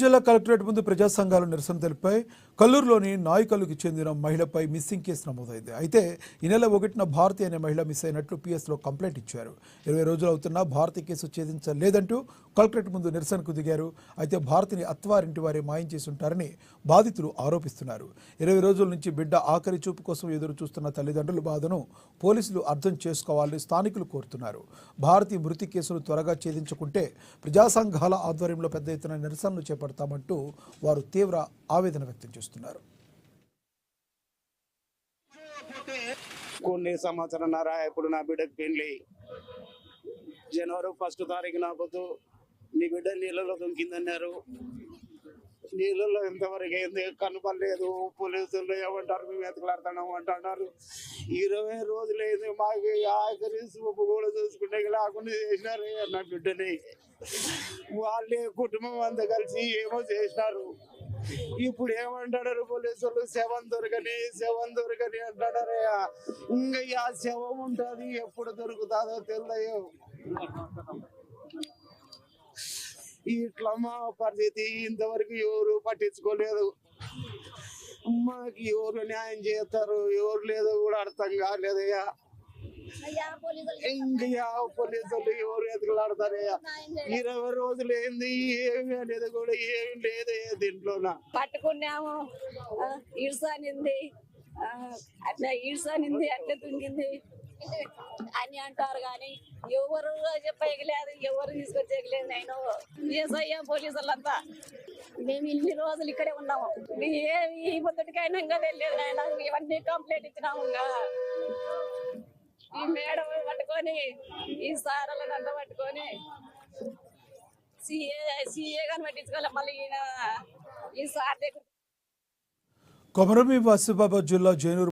జిల్లా కలెక్టరేట్ ముందు ప్రజా సంఘాలు నిరసన తెలిపాయి. కల్లూరులోని నాయకులకు చెందిన మహిళపై మిస్సింగ్ కేసు నమోదైంది. అయితే ఈ నెల ఒకటిన భారతి అనే మహిళ మిస్ అయినట్లు పిఎస్లో కంప్లైంట్ ఇచ్చారు. ఇరవై రోజులు అవుతున్నా భారతి కేసు ఛేదించలేదంటూ కలెక్టరేట్ ముందు నిరసనకు దిగారు. అయితే భారతిని అత్వారింటి వారే మాయం చేసి ఉంటారని బాధితులు ఆరోపిస్తున్నారు. ఇరవై రోజుల నుంచి బిడ్డ ఆఖరి చూపు కోసం ఎదురు చూస్తున్న తల్లిదండ్రుల బాధను పోలీసులు అర్థం చేసుకోవాలని స్థానికులు కోరుతున్నారు. భారతి మృతి కేసును త్వరగా ఛేదించుకుంటే ప్రజా సంఘాల ఆధ్వర్యంలో పెద్ద ఎత్తున నిరసనలు చేపడతామంటూ వారు తీవ్ర ఆవేదన వ్యక్తం చేస్తున్నారు. కొన్ని సంవత్సరంన్నర ఇప్పుడు నా బిడ్డకు పెళ్ళి జనవరి ఫస్ట్ తారీఖు నాకు నీ బిడ్డ నీళ్ళలో దొంకిందన్నారు నీళ్ళలో ఎంతవరకు అయింది? కనపడలేదు. పోలీసులు ఏమంటారు? మేము ఎతకలాడుతున్నాం అంటున్నారు. ఇరవై రోజులు అయింది. మాకు ఆఖరి సూపు కూడా చూసుకుంటే లేకుండా చేసినారు నా బిడ్డని. వాళ్ళే కుటుంబం అంతా కలిసి ఏమో చేసినారు. ఇప్పుడు ఏమంటారు పోలీసులు? శవం దొరకని శవం దొరకని అంటారయ్యా ఇంకా ఆ శవం ఉంటుంది. ఎప్పుడు దొరుకుతుందో తెలియదు ఇట్లా మా పరిస్థితి ఇంతవరకు ఎవరు పట్టించుకోలేదు. మాకు ఎవరు న్యాయం చేస్తారు ఎవరు లేదో కూడా అర్థం కాలేదయ్యా. ఇంకా పోలీసులు ఎవరు ఎదుగులాడతారయ్యా? ఇరవై రోజులు ఏంది ఏమి అనేది కూడా ఏమి లేదయ్యా దీంట్లోనా. పట్టుకున్నాము. ఈడ్సానింది అట్లా ఈడ్సానింది అట్లా తుంగింది అని అంటారు కానీ ఎవరు చెప్పలేదు ఎవరు తీసుకొచ్చేయలేదు. నేను ఏసయ్యా పోలీసులంతా. మేము ఇన్ని రోజులు ఇక్కడే ఉన్నాము. ఏమి ఈ పొద్దుటికైనా ఇంకా తెలియదు నాయన. ఇవన్నీ కంప్లైంట్ ఇచ్చినాము ఇంకా. ఈ మేడం పట్టుకొని ఈ సారాలను అంతా పట్టుకొని సిఏ సిఏ కానీ పట్టించుకోవాలి మళ్ళీ ఈయన ఈ సార్ దగ్గర కొమరమి వాసిబాబా జిల్లా జైనూరు